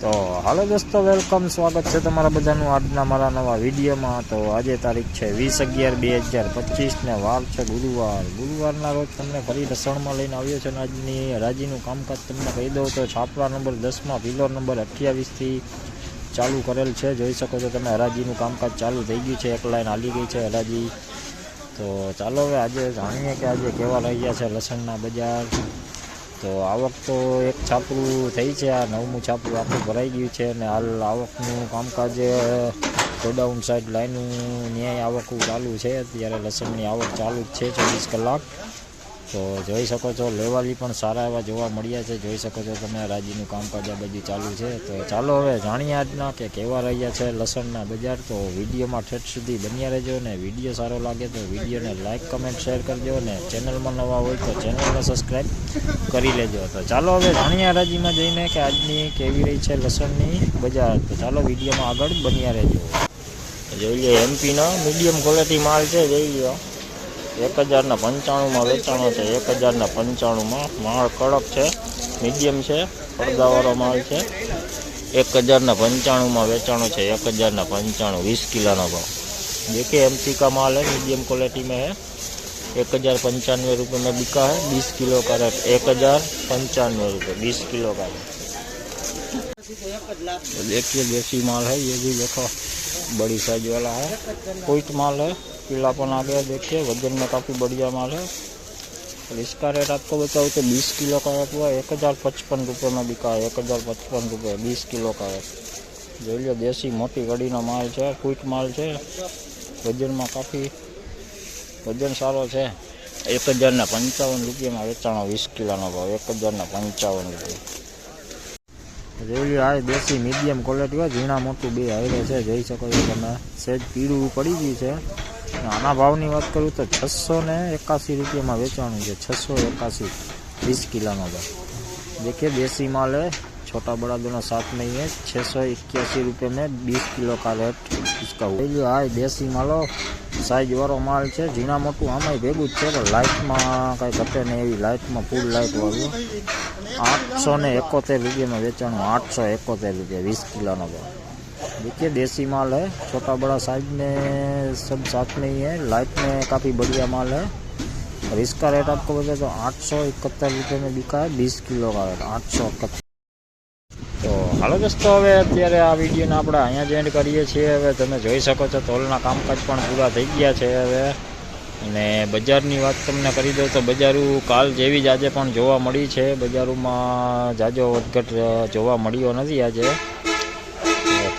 તો હાલો દોસ્તો વેલકમ સ્વાગત છે તમારા બધાનું આજના મારા નવા વિડીયોમાં. તો આજે તારીખ છે વીસ અગિયાર બે હજાર પચીસને વાર છે ગુરુવાર. ગુરુવારના રોજ તમને ફરી રસણમાં લઈને આવ્યો છે અને આજની રાજીનું કામકાજ તમને કહી દઉં તો છાપરા નંબર દસમાં પિલર નંબર અઠ્યાવીસથી ચાલુ કરેલ છે. જોઈ શકો છો તમે, હરાજીનું કામકાજ ચાલુ થઈ ગયું છે. એક લાઈન હાલી ગઈ છે હરાજી. તો ચાલો હવે આજે જાણીએ કે આજે કેવા રહ્યા છે લસણના બજાર. તો આવક તો એક છાપરું થઈ છે, આ નવમું છાપરું આખું ભરાઈ ગયું છે અને હાલ આવકનું કામકાજ ગોડાઉન સાઈડ લાઈનનું ન્યાય આવકું ચાલુ છે. અત્યારે લસણની આવક ચાલુ જ છે ચોવીસ કલાક. તો જોઈ શકો છો, લેવાલી પણ સારા એવા જોવા મળ્યા છે. જોઈ શકો છો તમે રાજીનું કામકાજ આ બધું ચાલુ છે. તો ચાલો હવે જાણીએ આજના કે કેવા રહ્યા છે લસણના બજાર. તો વિડીયોમાં ઠેઠ સુધી બન્યા રહેજો ને વીડિયો સારો લાગે તો વિડીયોને લાઇક કમેન્ટ, શેર કરજો ને ચેનલમાં નવા હોય તો ચેનલને સબસ્ક્રાઈબ કરી લેજો. તો ચાલો હવે જાણીએ રાજીમાં જઈને કે આજની કેવી રહી છે લસણની બજાર. તો ચાલો વિડીયોમાં આગળ બન્યા રહેજો. જોઈ લો, એમપીનો મીડિયમ ક્વોલિટી માલ છે, જોઈ લો. એક હજારના પંચાણુંમાં વેચાણો છે એક હજારના પંચાણુંમાં માળ કડક છે મીડિયમ છે પડદાવાળો માલ છે એક હજારના પંચાણુંમાં વેચાણો છે એક હજારના પંચાણું વીસ કિલોનો ભાવ देखिए एमपी का माल है मीडियम क्वालिटी में है एक हज़ार पंचानवे रुपये में बिका है बीस किलो का रेट एक हज़ार पंचानवे रुपये बीस किलो का रेट तो देखिए देसी माल है ये भी देखो बड़ी साइज वाला है कोइट माल है पीलापन आ गया देखिए वजन में काफ़ी बढ़िया माल है और इसका रेट आपको बताऊँ तो बीस किलो का रेट हुआ एक हज़ार पचपन रुपये में बिका है एक हज़ार पचपन रुपये बीस किलो का रेट જોઈ લો દેશી મોટી કડીનો માલ છે ક્વિક માલ છે વજનમાં કાફી વજન સારો છે એક હજારના પંચાવન રૂપિયામાં વેચાણો વીસ કિલોનો ભાવ એક હજારના પંચાવન રૂપિયા જોઈ લો આ દેશી મીડિયમ ક્વોલિટી હોય ઝીણા મોટું બે હાઈરે છે જોઈ શકો છો તમે સેજ પીળું પડી ગયું છે અને આના ભાવની વાત કરું તો છસો ને એકાસી રૂપિયામાં વેચાણું છે છસો એકાસી વીસ કિલોનો ભાવ देखिए देसी माल है छोटा बड़ा दोनों साथ में ही है छः सौ इक्यासी रुपये में बीस किलो का रेट इसका हुआ जो આ દેશી માલો સાઈઝ વાળો માલ છે ઝીણા મોટું આમાંય ભેગું જ છે પણ લાઇટમાં કાંઈ ઘટે નહીં એવી લાઇટમાં ફૂલ લાઇટ વાળું આઠસો ને એકોતેર રૂપિયામાં વેચાણું આઠસો एकोतेर रुपये बीस किलो નો भाव देखिए देसी माल है छोटा बड़ा साइज में सब साथ में ही है लाइट में काफ़ी बढ़िया माल है और इसका रेट आपको बता तो आठ सौ इकहत्तर रुपये में बिका है बीस किलो का रेट आठ सौ इकहत्तर તો હાલો દોસ્તો હવે અત્યારે આ વિડીયોને આપણે અહીંયા જ એન્ડ કરીએ છીએ હવે તમે જોઈ શકો છો તોલના કામકાજ પણ પૂરા થઈ ગયા છે હવે અને બજારની વાત તમને કરી દઉં તો બજારું કાલ જેવી જ આજે પણ જોવા મળી છે બજારોમાં જાજો વધઘટ જોવા મળ્યો નથી આજે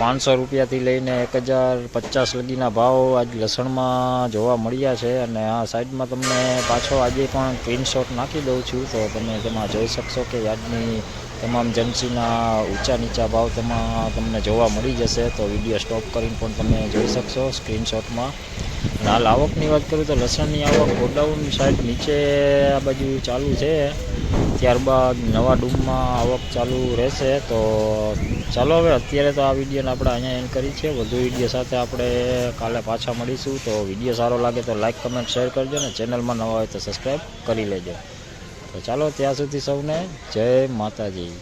પાંચસો રૂપિયાથી લઈને એક હજાર પચાસ લગીના ભાવ આજ લસણમાં જોવા મળ્યા છે અને આ સાઈડમાં તમને પાછો આજે પણ સ્ક્રીનશોટ નાખી દઉં છું, તો તમે તેમાં જોઈ શકશો કે આજની તમામ જન્સીના ઊંચા નીચા ભાવ તેમાં તમને જોવા મળી જશે, તો વીડિયો સ્ટોપ કરીને પણ તમે જોઈ શકશો સ્ક્રીનશોટમાં હાલ આવકની વાત કરું તો લસણની આવક ગોડાઉન સાઈડ નીચે આ બાજુ ચાલુ છે. ત્યારબાદ નવા ડૂમમાં આવક ચાલુ રહેશે તો ચાલો હવે અત્યારે તો આ વિડીયોને આપણે અહીંયા એન્ડ કરી છે. વધુ વીડિયો સાથે આપણે કાલે પાછા મળીશું. તો વીડિયો સારો લાગે તો લાઇક કમેન્ટ શેર કરજો ને ચેનલમાં નવા હોય તો સબસ્ક્રાઈબ કરી લેજો. તો ચાલો ત્યાં સુધી સૌને જય માતાજી.